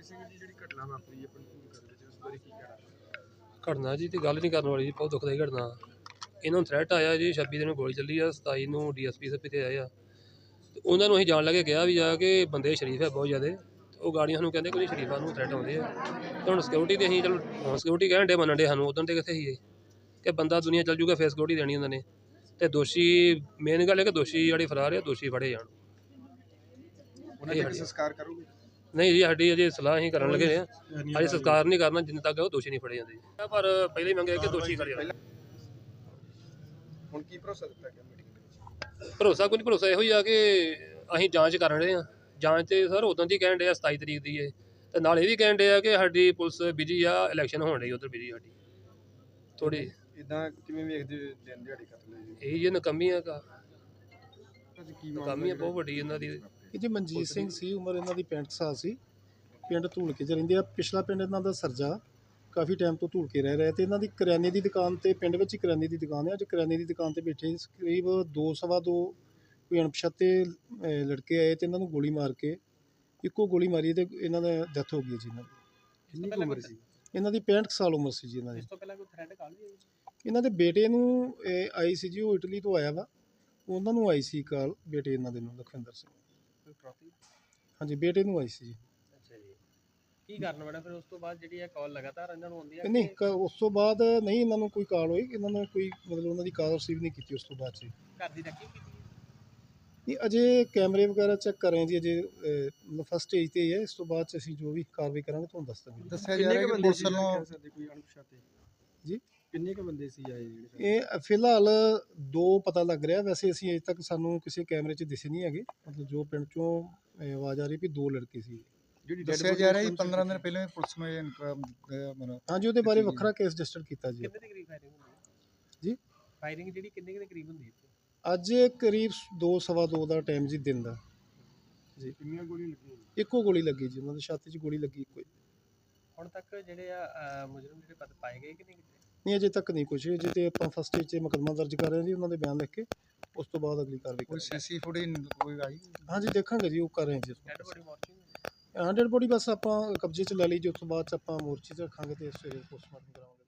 ਚਰਨਜੀਤ ਸਿੰਘ ਦੀ ਜਿਹੜੀ ਘਟਨਾ ਵਾਪਰੀ ਹੈ ਪੰਚਕੂਲਾ ਦੇ ਵਿੱਚ ਉਸ ਬਾਰੇ ਕੀ ਕਹਿਣਾ? ਘਟਨਾ ਜੀ ਤੇ ਗੱਲ ਨਹੀਂ ਕਰਨ ਵਾਲੀ ਜੀ ਬਹੁਤ ਦੁਖਦਾਈ ਘਟਨਾ। ਇਹਨਾਂ ਨੂੰ ਥ੍ਰੈਟ ਆਇਆ ਜੀ 26 ਦਿਨ ਗੋਲੀ ਚੱਲੀ ਆ 27 ਨੂੰ ਡੀਐਸਪੀ ਸਾਹਿਬ ਤੇ ਆਏ ਆ। ਤੇ ਉਹਨਾਂ ਨੂੰ ਅਸੀਂ ਜਾਣ ਲੱਗੇ ਕਿਹਾ ਵੀ ਜਾ ਕੇ ਬੰਦੇ ਸ਼ਰੀਫ ਹੈ ਬਹੁਤ ਜ਼ਿਆਦੇ। ਉਹ ਗਾੜੀਆਂ ਨੂੰ ਕਹਿੰਦੇ ਕੋਈ ਸ਼ਰੀਫਾਂ ਨੂੰ ਥ੍ਰੈਟ ਆਉਂਦੇ ਆ। ਤੇ ਹੁਣ ਸਿਕਿਉਰਿਟੀ ਤੇ ਅਸੀਂ ਚਲੋ ਸਿਕਿਉਰਿਟੀ ਕਹਿਣ ਦੇ ਮੰਨਣ ਦੇ ਸਾਨੂੰ ਉਦੋਂ ਤੇ ਕਿੱਥੇ ਸੀ ਇਹ ਕਿ ਬੰਦਾ ਦੁਨੀਆ ਚੱਲ ਜੂਗਾ ਫੇਸ ਸਿਕਿਉਰਿਟੀ ਦੇਣੀ ਉਹਨਾਂ ਨੇ। ਤੇ ਦੋਸ਼ੀ ਮੇਨ ਗੱਲ ਹੈ ਕਿ ਦੋਸ਼ੀ ਜਿਹੜੇ ਫਰਾਰ ਆ ਦੋਸ਼ੀ ਫੜੇ ਜਾਣ। ਉਹਨਾਂ ਦਾ। ਸੰਸਕਾਰ ਕਰੋਗੇ? ਨਹੀਂ ਜੀ ਸਾਡੀ ਅਜੇ ਸਲਾਹ ਹੀ ਕਰਨ ਲੱਗੇ ਆ। ਅਜੇ ਸੰਸਕਾਰ ਨਹੀਂ ਕਰਨਾ ਜਿੰਨੇ ਤੱਕ ਉਹ ਦੋਸ਼ੀ ਨਹੀਂ ਫੜੇ ਜਾਂਦੇ ਜੀ। ਪਰ ਪਹਿਲੇ ਹੀ ਮੰਗਿਆ ਕਿ ਦੋਸ਼ੀ ਜਾਣ। ਹੁਣ ਕੀ ਭਰੋਸਾ ਦਿੱਤਾ ਗਿਆ ਮੀਟਿੰਗ ਦੇ ਵਿੱਚ? ਭਰੋਸਾ ਕੋਈ ਨਹੀਂ ਭਰੋਸਾ ਇਹੋ ਹੀ ਆ ਕਿ ਅਸੀਂ ਜਾਂਚ ਕਰਨ ਰਹੇ ਆ। ਜਾਂਚ ਤੇ ਸਰ ਉਦੋਂ ਦੀ ਕਹਿਣ ਦੇ ਆ 27 ਤਰੀਕ ਦੀ ਏ। ਤੇ ਨਾਲ ਇਹ ਵੀ ਕਹਿਣ ਦੇ ਆ ਕਿ ਸਾਡੀ ਪੁਲਿਸ ਬਿਜ਼ੀ ਆ ਇਲੈਕਸ਼ਨ ਹੋਣ ਰਹੀ ਉਧਰ ਬਿਜ਼ੀ ਸਾਡੀ। ਥੋੜੀ ਇਦਾਂ ਕਿਵੇਂ ਵੇਖਦੇ ਹੋ ਦਿਨ ਦਿਹਾੜੇ ਕਤਲ ਇਹ ਜੇ ਨਕਮੀ ਆ ਕਾ। ਅੱਜ ਕੀ ਨਕਮੀ ਆ ਬਹੁਤ ਵੱਡੀ ਇਹਨਾਂ ਦੀ। ਇਹ ਜੀ ਮਨਜੀਤ ਸਿੰਘ ਸੀ ਉਮਰ ਇਹਨਾਂ ਦੀ 65 ਸਾਲ ਸੀ। ਪਿੰਡ ਧੂਲਕੇ ਚ ਰਹਿੰਦੇ ਆ। ਪਿਛਲਾ ਪਿੰਡ ਇਹਨਾਂ ਦਾ ਸਰਜਾ। ਕਾਫੀ ਟਾਈਮ ਤੋਂ ਧੂਲਕੇ ਰਹਿ ਰਹੇ ਤੇ ਇਹਨਾਂ ਦੀ ਕਰਿਆਨੇ ਦੀ ਦੁਕਾਨ ਤੇ ਪਿੰਡ ਵਿੱਚ ਹੀ ਕਰਿਆਨੇ ਦੀ ਦੁਕਾਨ ਹੈ। ਅੱਜ ਕਰਿਆਨੇ ਦੀ ਦੁਕਾਨ ਤੇ ਬੈਠੇ ਸੀ। ਕਰੀਬ ਦੋ ਸਵਾ ਦੋ ਕੋਈ ਅਣਪਛਾਤੇ ਲੜਕੇ ਆਏ ਤੇ ਇਹਨਾਂ ਨੂੰ ਗੋਲੀ ਮਾਰ ਕੇ ਇੱਕੋ ਗੋਲੀ ਮਾਰੀ ਤੇ ਇਹਨਾਂ ਦਾ ਡੈਥ ਹੋ ਗਈ ਜੀ ਇਹਨਾਂ ਦੀ। ਕਿੰਨੀ ਕੁ ਉਮਰ ਸੀ? ਇਹਨਾਂ ਦੀ 65 ਕੁ ਸਾਲ ਉਮਰ ਸੀ ਜੀ ਇਹਨਾਂ ਦੀ। ਤੋਂ ਪਹਿਲਾਂ ਕੋਈ ਥ੍ਰੈਡ ਕਾਲ ਵੀ ਇਹਨਾਂ ਦੇ ਬੇਟੇ ਨੂੰ ਆਈ ਸੀ ਜੀ ਉਹ ਇਟਲੀ ਤੋਂ ਆਇਆ ਵਾ। ਉਹਨਾਂ ਨੂੰ ਆਈ ਸੀ ਕਾਲ ਬੇਟੇ ਇਹਨਾਂ ਦੇ ਨੂੰ ਲਖਵਿੰਦਰ ਸਿੰਘ। ਕੋਈ ਟਰਾਫੀ ਹਾਂਜੀ ਬੇਟੇ ਨੂੰ ਆਈ ਸੀ ਜੀ। ਅੱਛਾ ਜੀ। ਕੀ ਕਾਰਨ ਬਣਾ ਫਿਰ ਉਸ ਤੋਂ ਬਾਅਦ ਜਿਹੜੀ ਇਹ ਕਾਲ ਲਗਾਤਾਰ ਇਹਨਾਂ ਨੂੰ ਆਉਂਦੀ ਆ ਨਹੀਂ ਕ- ਉਸ ਤੋਂ ਬਾਅਦ ਨਹੀਂ ਇਹਨਾਂ ਨੂੰ ਕੋਈ ਕਾਲ ਹੋਈ ਇਹਨਾਂ ਨੇ ਕੋਈ ਮਤਲਬ ਉਹਨਾਂ ਦੀ ਕਾਲ ਰਿਸੀਵ ਨਹੀਂ ਕੀਤੀ ਉਸ ਤੋਂ ਬਾਅਦ 'ਚ ਘਰ ਦੀ ਰੱਖੀ ਕੀਤੀ ਨਹੀਂ ਅਜੇ ਕੈਮਰੇ ਵਗੈਰਾ ਚੈੱਕ ਕਰ ਰਹੇ ਹਾਂ ਜੀ ਅਜੇ ਫਸਟ ਸਟੇਜ ਤੇ ਹੀ ਹੈ ਇਸ ਤੋਂ ਬਾਅਦ 'ਚ ਅਸੀਂ ਜੋ ਵੀ ਕਾਰਵਾਈ ਕਰਾਂਗੇ ਤੁਹਾਨੂੰ ਦੱਸ ਦਾਂਗੇ ਦੱਸਿਆ ਜਾ ਰਿਹਾ ਕਿ ਪੁਲਿਸ ਵੱਲੋਂ ਸਕਦੇ ਕੋਈ ਅਣਪਛਾਤੇ? ਜੀ? ਕਿੰਨੇ ਕੁ ਬੰਦੇ ਸੀ ਆਏ ਜਿਹੜੇ ਇਹ ਫਿਲਹਾਲ ਦੋ ਪਤਾ ਲੱਗ ਰਿਹਾ। ਵੈਸੇ ਅਸੀਂ ਅਜੇ ਤੱਕ ਸਾਨੂੰ ਕਿਸੇ ਕੈਮਰੇ 'ਚ ਦਿਸੇ ਨਹੀਂ ਹੈਗੇ। ਮਤਲਬ ਜੋ ਪਿੰਡ 'ਚੋਂ ਆਵਾਜ਼ ਆ ਰਹੀ ਵੀ ਦੋ ਲੜਕੇ ਸੀ। ਜਿਹੜੀ ਦੱਸਿਆ ਜਾ ਰਿਹਾ time 15 ਦਿਨ ਪਹਿਲਾਂ ਵੀ ਪੁਲਿਸ ਨੇ ਹਾਂਜੀ ਉਹਦੇ ਬਾਰੇ। ਵੱਖਰਾ ਕੇਸ ਰਜਿਸਟਰ ਕੀਤਾ ਜੀ। ਕਿੰਨੇ ਦੇ ਕਰੀਬ ਫਾਇਰਿੰਗ ਹੁੰਦੀ ਹੈ ਜੀ? ਫਾਇਰਿੰਗ ਜਿਹੜੀ ਕਿੰਨੇ ਕੁ ਦੇ ਕਰੀਬ ਹੁੰਦੀ ਹੈ ਅੱਜ ਕਰੀਬ 2 ਸਵਾ 2 ਦਾ ਟਾਈਮ ਜੀ ਦਿਨ ਦਾ। ਕਿੰਨੀਆਂ ਗੋਲੀਆਂ ਲੱਗੀਆਂ ਇੱਕੋ ਗੋਲੀ ਲੱਗੀ ਜੀ ਉਹਨਾਂ ਦੀ ਛਾਤੀ 'ਚ ਗੋਲੀ ਲੱਗੀ ਇੱਕੋ ਹੀ। ਹੁਣ ਤੱਕ ਜਿਹੜੇ ਆ ਮੁਜਰਮ ਜਿਹੜੇ ਪਤ ਪਾਏ ਗਏ ਕਿ ਨਹੀਂ ਕਿਤੇ? ਨਹੀਂ ਅਜੇ ਤੱਕ ਨਹੀਂ ਕੁਝ ਅਜੇ ਤੇ ਆਪਾਂ ਫਸਟ ਸਟੇਜ 'ਚ ਮੁਕੱਦਮਾ ਦਰਜ ਕਰ ਰਹੇ ਹਾਂ ਜੀ ਉਹਨਾਂ ਦੇ ਬਿਆਨ ਲਿਖ ਕੇ। ਉਸ ਤੋਂ ਬਾਅਦ ਅਗਲੀ ਕਾਰਵਾਈ ਕੋਈ ਕਰਾਂਗੇ। ਸੀਸੀ ਫੁਟੇਜ ਕੋਈ ਆਈ? ਹਾਂਜੀ ਦੇਖਾਂਗੇ ਜੀ ਉਹ ਕਰ ਰਹੇ ਹਾਂ ਜੀ ਡੈਡ ਬੋਡੀ ਮੋਰਚਿੰਗ 100 ਬੋਡੀ ਬਸ ਆਪਾਂ ਕਬਜ਼ੇ 'ਚ ਲੈ ਲਈ ਜੀ ਉਸ ਤੋਂ ਬਾਅਦ 'ਚ ਆਪਾਂ ਮੋਰਚੇ 'ਚ ਰੱਖਾਂਗੇ ਤੇ ਸਵੇਰੇ ਪੋਸਟਮਾਰਟਮ ਕਰਾਵਾਂਗੇ।